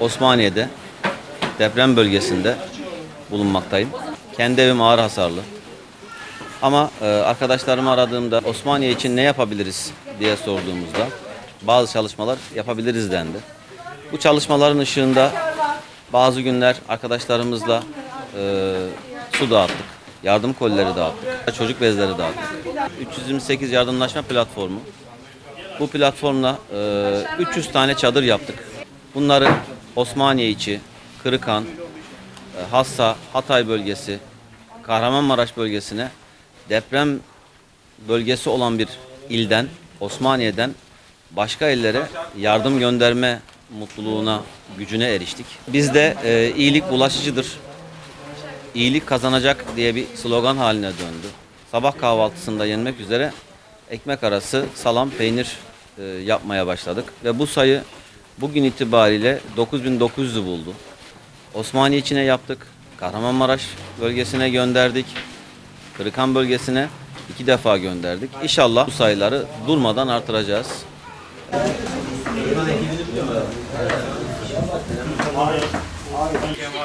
Osmaniye'de deprem bölgesinde bulunmaktayım. Kendi evim ağır hasarlı. Ama e, arkadaşlarımı aradığımda Osmaniye için ne yapabiliriz diye sorduğumuzda bazı çalışmalar yapabiliriz dendi. Bu çalışmaların ışığında bazı günler arkadaşlarımızla e, su dağıttık, yardım kolileri dağıttık, çocuk bezleri dağıttık. 328 yardımlaşma platformu. Bu platformla e, 300 tane çadır yaptık. Bunları Osmaniye içi, Kırıkan, e, Hassa, Hatay bölgesi, Kahramanmaraş bölgesine deprem bölgesi olan bir ilden, Osmaniye'den başka illere yardım gönderme mutluluğuna, gücüne eriştik. Bizde e, iyilik bulaşıcıdır, iyilik kazanacak diye bir slogan haline döndü. Sabah kahvaltısında yenmek üzere ekmek arası salam, peynir e, yapmaya başladık ve bu sayı bugün itibariyle 9900'ü buldu. Osmaniye içine yaptık, Kahramanmaraş bölgesine gönderdik, Kırıkan bölgesine iki defa gönderdik. İnşallah bu sayıları durmadan artıracağız.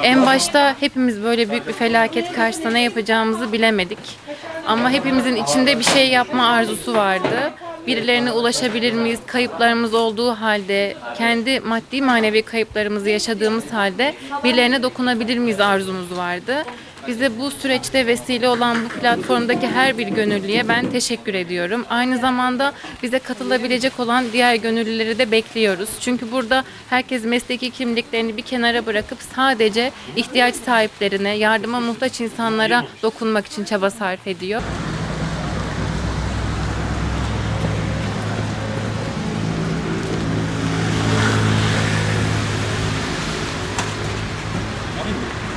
En başta hepimiz böyle büyük bir felaket karşısında ne yapacağımızı bilemedik. Ama hepimizin içinde bir şey yapma arzusu vardı. Birilerine ulaşabilir miyiz? Kayıplarımız olduğu halde, kendi maddi manevi kayıplarımızı yaşadığımız halde birilerine dokunabilir miyiz arzumuz vardı. Bize bu süreçte vesile olan bu platformdaki her bir gönüllüye ben teşekkür ediyorum. Aynı zamanda bize katılabilecek olan diğer gönüllüleri de bekliyoruz. Çünkü burada herkes mesleki kimliklerini bir kenara bırakıp sadece ihtiyaç sahiplerine, yardıma muhtaç insanlara dokunmak için çaba sarf ediyor.